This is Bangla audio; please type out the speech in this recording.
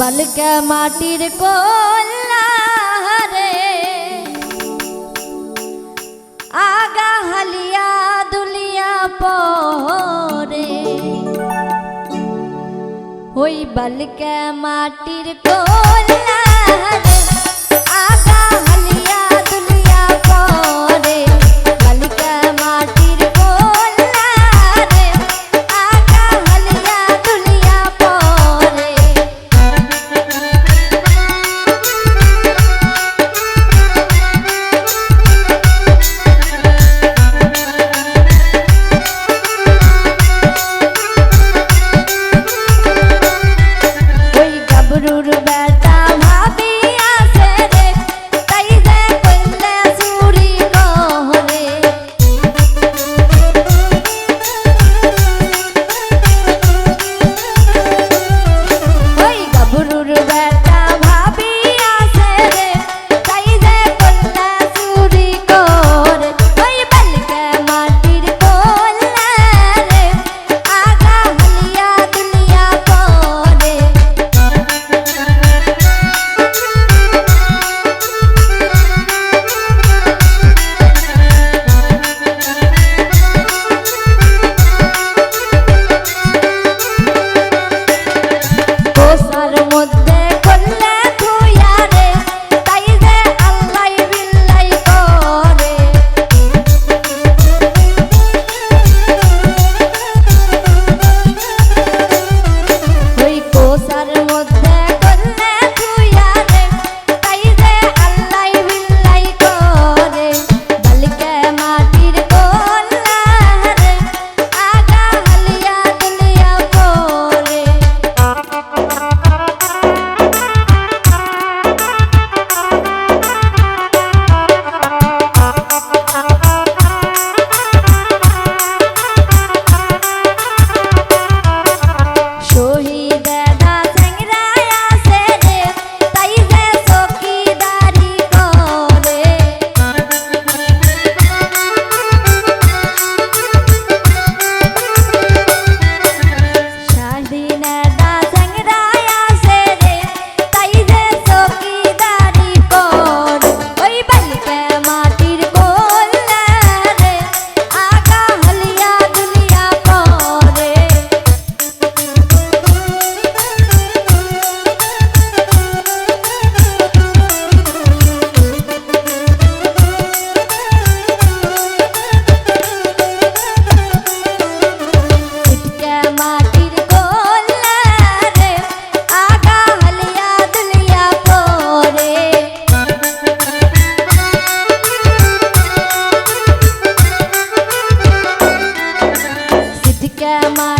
বালকা মাটির কোলারে আগা হালিয়া দুলিয়া পরে। ওই বালকা মাটির কোলা আমার